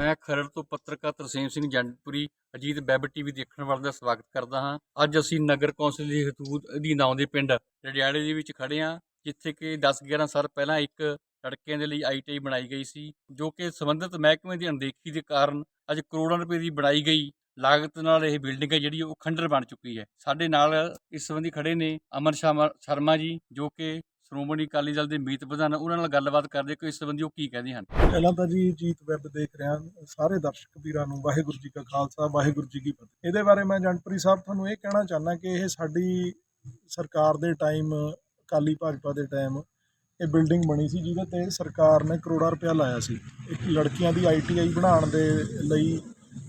ਮੈਂ ਖਰੜ ਤੋਂ ਪੱਤਰਕਾਰ ਤਰਸੇਮ ਸਿੰਘ ਜੰਡਪੁਰੀ, ਅਜੀਤ ਵੈਬ ਟੀਵੀ ਦੇਖਣ ਵਾਲਿਆਂ ਦਾ ਸਵਾਗਤ ਕਰਦਾ ਹਾਂ। ਅੱਜ ਅਸੀਂ ਨਗਰ ਕੌਂਸਲ ਦੀ ਹਦੂਦ ਅਧੀਨ ਆਉਂਦੇ ਪਿੰਡ ਰੜਿਆਲੇ ਦੇ ਵਿੱਚ ਖੜੇ ਹਾਂ, ਜਿੱਥੇ ਕਿ 10-11 ਸਾਲ ਪਹਿਲਾਂ ਇੱਕ ਲੜਕਿਆਂ ਦੇ ਲਈ ਆਈਟੀਆਈ ਬਣਾਈ ਗਈ ਸੀ, ਜੋ ਕਿ ਸੰਬੰਧਿਤ ਮਹਿਕਮੇ ਦੀ ਅਣਦੇਖੀ ਦੇ ਕਾਰਨ ਅੱਜ ਕਰੋੜਾਂ ਰੁਪਏ ਦੀ ਬਣਾਈ ਗਈ ਲਾਗਤ ਨਾਲ ਇਹ ਬਿਲਡਿੰਗ ਹੈ, ਜਿਹੜੀ ਉਹ ਖੰਡਰ ਬਣ ਚੁੱਕੀ ਹੈ। ਸਾਡੇ ਨਾਲ ਇਸ ਸੰਬੰਧੀ ਖੜੇ ਨੇ ਅਮਨ ਸ਼ਰਮਾ- ਸ਼ਰਮਾ ਜੀ, ਜੋ ਕਿ ਸ਼੍ਰੋਮਣੀ ਅਕਾਲੀ ਦਲ ਦੇ ਮੀਤ ਪ੍ਰਧਾਨ ਉਹਨਾਂ ਨਾਲ ਗੱਲਬਾਤ ਕਰਦੇ ਕਿ ਇਸ ਸੰਬੰਧੀ ਉਹ ਕੀ ਕਹਿੰਦੇ ਹਨ? ਪਹਿਲਾਂ ਤਾਂ ਜੀ ਜੀਤ ਵੈਬ ਦੇਖ ਰਿਹਾ, ਸਾਰੇ ਦਰਸ਼ਕ ਵੀਰਾਂ ਨੂੰ ਵਾਹਿਗੁਰੂ ਜੀ ਕਾ ਖਾਲਸਾ, ਵਾਹਿਗੁਰੂ ਜੀ ਕੀ ਫਤਿਹ। ਇਹਦੇ ਬਾਰੇ ਮੈਂ ਜੰਟਪੁਰੀ ਸਾਹਿਬ ਤੁਹਾਨੂੰ ਇਹ ਕਹਿਣਾ ਚਾਹੁੰਦਾ ਕਿ ਇਹ ਸਾਡੀ ਸਰਕਾਰ ਦੇ ਟਾਈਮ, ਅਕਾਲੀ ਭਾਜਪਾ ਦੇ ਟਾਈਮ, ਇਹ ਬਿਲਡਿੰਗ ਬਣੀ ਸੀ ਜਿਹਦੇ ਤੇ ਸਰਕਾਰ ਨੇ ਕਰੋੜਾਂ ਰੁਪਇਆ ਲਾਇਆ ਸੀ। ਇੱਕ ਲੜਕੀਆਂ ਦੀ ਆਈਟੀਆਈ ਬਣਾਉਣ ਦੇ ਲਈ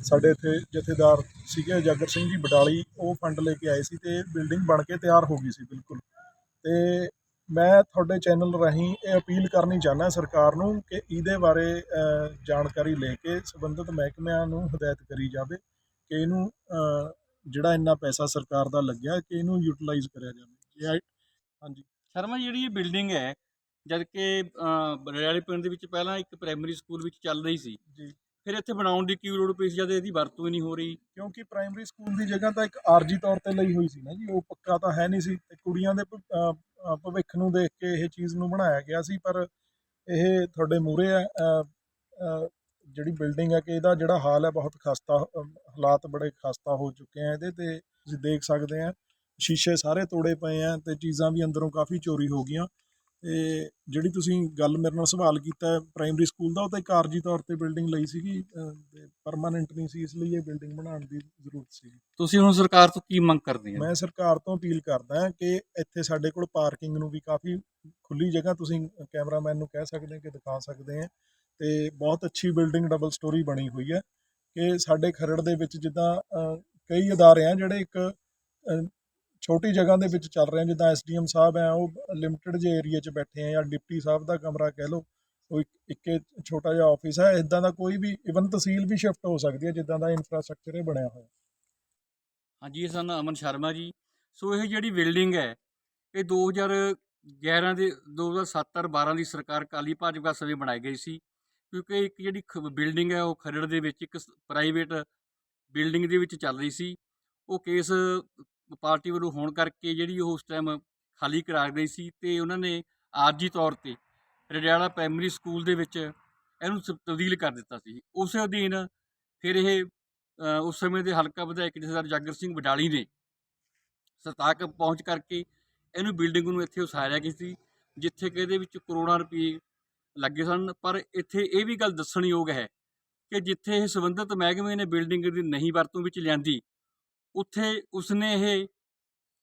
ਸਾਡੇ ਇੱਥੇ ਜਥੇਦਾਰ ਸੀਗੇ ਜਾਗਰ ਸਿੰਘ ਜੀ ਬਡਾਲੀ, ਉਹ ਫੰਡ ਲੈ ਕੇ ਆਏ ਸੀ ਤੇ ਬਿਲਡਿੰਗ ਬਣ ਕੇ ਤਿਆਰ ਹੋ ਗਈ ਸੀ, ਬਿਲਕੁਲ। ਤੇ ਮੈਂ ਤੁਹਾਡੇ ਚੈਨਲ ਰਾਹੀਂ ਇਹ ਅਪੀਲ ਕਰਨੀ ਚਾਹੁੰਦਾ ਸਰਕਾਰ ਨੂੰ ਕਿ ਇਹਦੇ ਬਾਰੇ ਜਾਣਕਾਰੀ ਲੈ ਕੇ ਸੰਬੰਧਿਤ ਮਹਿਕਮਿਆਂ ਨੂੰ ਹਦਾਇਤ ਕਰੀ ਜਾਵੇ ਕਿ ਇਹਨੂੰ ਜਿਹੜਾ ਇੰਨਾ ਪੈਸਾ ਸਰਕਾਰ ਦਾ ਲੱਗਿਆ ਕਿ ਇਹਨੂੰ ਯੂਟਿਲਾਈਜ਼ ਕਰਿਆ ਜਾਵੇ। ਹਾਂਜੀ। ਸ਼ਰਮਾ ਜਿਹੜੀ ਇਹ ਬਿਲਡਿੰਗ ਹੈ ਜਦ ਕਿ ਬਰਿਆਲੇ ਪਿੰਡ ਦੇ ਵਿੱਚ ਪਹਿਲਾਂ ਇੱਕ ਪ੍ਰਾਇਮਰੀ ਸਕੂਲ ਵਿੱਚ ਚੱਲ ਰਹੀ ਸੀ। ਜੀ। ਫਿਰ ਇੱਥੇ ਬਣਾਉਣ ਦੀ ਕੀ ਲੋੜ ਪਈ ਸੀ, ਜਦ ਇਹਦੀ ਵਰਤੋਂ ਹੀ ਨਹੀਂ ਹੋ ਰਹੀ। ਕਿਉਂਕਿ ਪ੍ਰਾਇਮਰੀ ਸਕੂਲ ਦੀ ਜਗ੍ਹਾ ਤਾਂ ਇੱਕ ਆਰਜੀ ਤੌਰ ਤੇ ਲਈ ਹੋਈ ਸੀ ਨਾ ਜੀ, ਉਹ ਪੱਕਾ ਤਾਂ ਹੈ ਨਹੀਂ ਸੀ ਤੇ ਕੁੜੀਆਂ ਦੇ ਭਵਿੱਖ ਨੂੰ ਦੇਖ ਕੇ ਇਹ ਚੀਜ਼ ਨੂੰ ਬਣਾਇਆ ਗਿਆ ਸੀ, ਪਰ ਇਹ ਤੁਹਾਡੇ ਮੂਹਰੇ ਹੈ ਜਿਹੜੀ ਬਿਲਡਿੰਗ ਹੈ ਕਿ ਇਹਦਾ ਜਿਹੜਾ ਹਾਲ ਹੈ ਬਹੁਤ ਖਸਤਾ ਹਾਲਾਤ ਬੜੇ ਖਸਤਾ ਹੋ ਚੁੱਕੇ ਆ ਇਹਦੇ ਤੇ ਤੁਸੀਂ ਦੇਖ ਸਕਦੇ ਆ ਸ਼ੀਸ਼ੇ ਸਾਰੇ ਤੋੜੇ ਪਏ ਆ ਤੇ ਚੀਜ਼ਾਂ ਵੀ ਅੰਦਰੋਂ ਕਾਫੀ ਚੋਰੀ ਹੋ ਗਈਆਂ। ਤੇ ਜਿਹੜੀ ਤੁਸੀਂ ਗੱਲ ਮੇਰੇ ਨਾਲ ਸਵਾਲ ਕੀਤਾ ਪ੍ਰਾਇਮਰੀ ਸਕੂਲ ਦਾ ਉਹ ਤਾਂ ਇੱਕ ਆਰਜੀ ਤੌਰ ਤੇ ਬਿਲਡਿੰਗ ਲਈ ਸੀਗੀ ਤੇ ਪਰਮਾਨੈਂਟ ਨਹੀਂ ਸੀ ਇਸ ਲਈ ਇਹ ਬਿਲਡਿੰਗ ਬਣਾਉਣ ਦੀ ਜ਼ਰੂਰਤ ਸੀ ਤੁਸੀਂ ਹੁਣ ਸਰਕਾਰ ਤੋਂ ਕੀ ਮੰਗ ਕਰਦੇ ਹੋ? ਮੈਂ ਸਰਕਾਰ ਤੋਂ ਅਪੀਲ ਕਰਦਾ ਕਿ ਇੱਥੇ ਸਾਡੇ ਕੋਲ ਪਾਰਕਿੰਗ ਨੂੰ ਵੀ ਕਾਫੀ ਖੁੱਲੀ ਜਗ੍ਹਾ ਤੁਸੀਂ ਕੈਮਰਾਮੈਨ ਨੂੰ ਕਹਿ ਸਕਦੇ ਕਿ ਦਿਖਾ ਸਕਦੇ ਆ ਤੇ ਬਹੁਤ ਅੱਛੀ ਬਿਲਡਿੰਗ ਡਬਲ ਸਟੋਰੀ ਬਣੀ ਹੋਈ ਹੈ ਕਿ ਸਾਡੇ ਖਰੜ ਦੇ ਵਿੱਚ ਜਿੱਦਾਂ ਕਈ ਅਦਾਰੇ ਆ ਜਿਹੜੇ ਇੱਕ ਛੋਟੀ ਜਗ੍ਹਾ ਦੇ ਵਿੱਚ ਚੱਲ ਰਹੇ ਆ ਜਿੱਦਾਂ ਐਸਡੀਐਮ ਸਾਹਿਬ ਆ ਉਹ ਲਿਮਟਿਡ ਜੇ ਏਰੀਆ 'ਚ ਬੈਠੇ ਆ ਜਾਂ ਡਿਪਟੀ ਸਾਹਿਬ ਦਾ ਕਮਰਾ ਕਹਿ ਲਓ, ਉਹ ਇੱਕ, ਇੱਕੇ ਛੋਟਾ ਜਿਹਾ ਆਫਿਸ ਹੈ ਇਦਾਂ ਦਾ ਕੋਈ ਵੀ ਇਵਨ ਤਹਿਸੀਲ ਵੀ ਸ਼ਿਫਟ ਹੋ ਸਕਦੀ ਹੈ, ਜਿੱਦਾਂ ਦਾ ਇਨਫਰਾਸਟ੍ਰਕਚਰ ਇਹ ਬਣਿਆ ਹੋਇਆ। ਹਾਂਜੀ, ਇਹ ਸਨ ਅਮਨ ਸ਼ਰਮਾ ਜੀ। ਸੋ ਇਹ ਜਿਹੜੀ ਬਿਲਡਿੰਗ ਹੈ, ਇਹ 2011 ਦੇ 2007 ਔਰ 12 ਦੀ ਸਰਕਾਰ ਕਾਲੀ ਭਾਜਪਾ ਸਮੇਂ ਬਣਾਈ ਗਈ ਸੀ, ਕਿਉਂਕਿ ਇੱਕ ਜਿਹੜੀ ਬਿਲਡਿੰਗ ਹੈ, ਉਹ ਖਰੜ ਦੇ ਵਿੱਚ ਇੱਕ ਪ੍ਰਾਈਵੇਟ ਬਿਲਡਿੰਗ ਦੇ ਵਿੱਚ ਚੱਲ ਰਹੀ ਸੀ। ਉਹ ਕੇਸ ਪਾਰਟੀ ਵੱਲੋਂ ਹੋਣ ਕਰਕੇ ਜਿਹੜੀ ਉਹ ਉਸ ਟਾਈਮ ਖਾਲੀ ਕਰਾ ਗਈ ਸੀ ਤੇ ਉਹਨਾਂ ਨੇ ਆਰਜੀ ਤੌਰ ਤੇ ਰਡਿਆਲਾ ਪ੍ਰਾਇਮਰੀ ਸਕੂਲ ਦੇ ਵਿੱਚ ਇਹਨੂੰ ਸ- ਤਬਦੀਲ ਕਰ ਦਿੱਤਾ ਸੀ। ਉਸੇ ਅਧੀਨ ਫਿਰ ਇਹ ਉਸ ਸਮੇਂ ਦੇ ਹਲਕਾ ਵਿਧਾਇਕ ਜਥੇਦਾਰ ਜਾਗਰ ਸਿੰਘ ਵਡਾਲੀ ਨੇ ਸਤਾਕ ਪਹੁੰਚ ਕਰਕੇ ਇਹਨੂੰ ਬਿਲਡਿੰਗ ਨੂੰ ਇੱਥੇ ਉਸਾਰਿਆ ਗਿਆ ਸੀ, ਜਿੱਥੇ ਕਿ ਇਹਦੇ ਵਿੱਚ ਕਰੋੜਾਂ ਰੁਪਏ ਲੱਗੇ ਸਨ। ਪਰ ਇੱਥੇ ਇਹ ਵੀ ਗੱਲ ਦੱਸਣਯੋਗ ਹੈ ਕਿ ਜਿੱਥੇ ਇਹ ਸੰਬੰਧਿਤ ਮਹਿਕਮੇ ਨੇ ਬਿਲਡਿੰਗ ਦੀ ਨਹੀਂ ਵਰਤੋਂ ਵਿੱਚ ਲਿਆਂਦੀ ਉੱਥੇ ਉਸਨੇ ਇਹ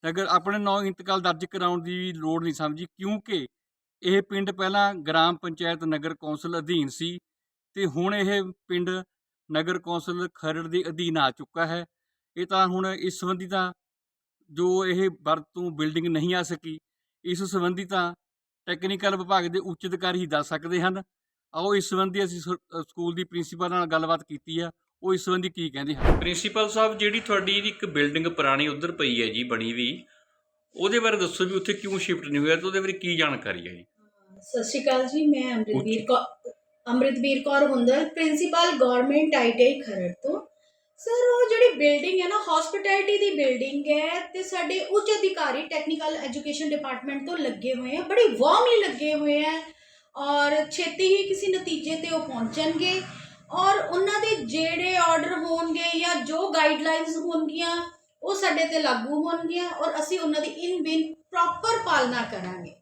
ਨਗਰ ਆਪਣੇ ਨਾਂ ਇੰਤਕਾਲ ਦਰਜ ਕਰਾਉਣ ਦੀ ਲੋੜ ਨਹੀਂ ਸਮਝੀ, ਕਿਉਂਕਿ ਇਹ ਪਿੰਡ ਪਹਿਲਾਂ ਗ੍ਰਾਮ ਪੰਚਾਇਤ ਨਗਰ ਕੌਂਸਲ ਅਧੀਨ ਸੀ ਤੇ ਹੁਣ ਇਹ ਪਿੰਡ ਨਗਰ ਕੌਂਸਲ ਖਰੜ ਦੇ ਅਧੀਨ ਆ ਚੁੱਕਾ ਹੈ। ਇਹ ਤਾਂ ਹੁਣ ਇਸ ਸੰਬੰਧੀ ਤਾਂ ਜੋ ਇਹ ਵਰਤੋਂ ਬਿਲਡਿੰਗ ਨਹੀਂ ਆ ਸਕੀ, ਇਸ ਸੰਬੰਧੀ ਤਾਂ ਟੈਕਨੀਕਲ ਵਿਭਾਗ ਦੇ ਉੱਚ ਅਧਿਕਾਰੀ ਹੀ ਦੱਸ ਸਕਦੇ ਹਨ। ਆਓ ਇਸ ਸੰਬੰਧੀ ਅਸੀਂ ਸ- ਸਕੂਲ ਦੀ ਪ੍ਰਿੰਸੀਪਲ ਨਾਲ ਗੱਲਬਾਤ ਕੀਤੀ ਆ। ਉਹ ਇਸ ਸੰਬੰਧੀ ਕੀ ਕਹਿੰਦੇ ਹਨ? ਪ੍ਰਿੰਸੀਪਲ ਸਾਹਿਬ ਜਿਹੜੀ ਤੁਹਾਡੀ ਇੱਕ ਬਿਲਡਿੰਗ ਪੁਰਾਣੀ ਉਧਰ ਪਈ ਹੈ ਜੀ ਬਣੀ ਵੀ ਉਹਦੇ ਬਾਰੇ ਦੱਸੋ ਵੀ ਉੱਥੇ ਕਿਉਂ ਸ਼ਿਫਟ ਨਹੀਂ ਹੋਇਆ ਤੇ ਉਹਦੇ ਬਾਰੇ ਕੀ ਜਾਣਕਾਰੀ ਹੈ ਜੀ? ਸਤਿ ਸ਼੍ਰੀ ਅਕਾਲ ਜੀ ਮੈਂ Amritveer Kaur Amritveer Kaur Hundal principal government ITI Kharar ਤੋਂ। ਸਰ ਉਹ ਜਿਹੜੀ ਬਿਲਡਿੰਗ ਹੈ ਨਾ ਹਸਪਿਟੈਲਿਟੀ ਦੀ ਬਿਲਡਿੰਗ ਹੈ ਤੇ ਸਾਡੇ ਉੱਚ ਅਧਿਕਾਰੀ ਟੈਕਨੀਕਲ ਐਜੂਕੇਸ਼ਨ ਡਿਪਾਰਟਮੈਂਟ ਤੋਂ ਲੱਗੇ ਹੋਏ ਆ ਬੜੀ ਵਾਰਮਲੀ ਲੱਗੇ ਹੋਏ ਆ ਔਰ ਛੇਤੀ ਹੀ ਕਿਸੇ ਨਤੀਜੇ ਤੇ ਉਹ ਪਹੁੰਚਣਗੇ। ਔਰ ਉਹਨਾਂ ਦੇ ਜਿਹੜੇ ਆਰਡਰ ਹੋਣਗੇ ਜਾਂ ਜੋ ਗਾਈਡਲਾਈਨਸ ਹੋਣਗੀਆਂ, ਉਹ ਸਾਡੇ ਤੇ ਲਾਗੂ ਹੋਣਗੀਆਂ ਔਰ ਅਸੀਂ ਉਹਨਾਂ ਦੀ ਇਨ ਬਿਨ ਪ੍ਰੋਪਰ ਪਾਲਣਾ ਕਰਾਂਗੇ।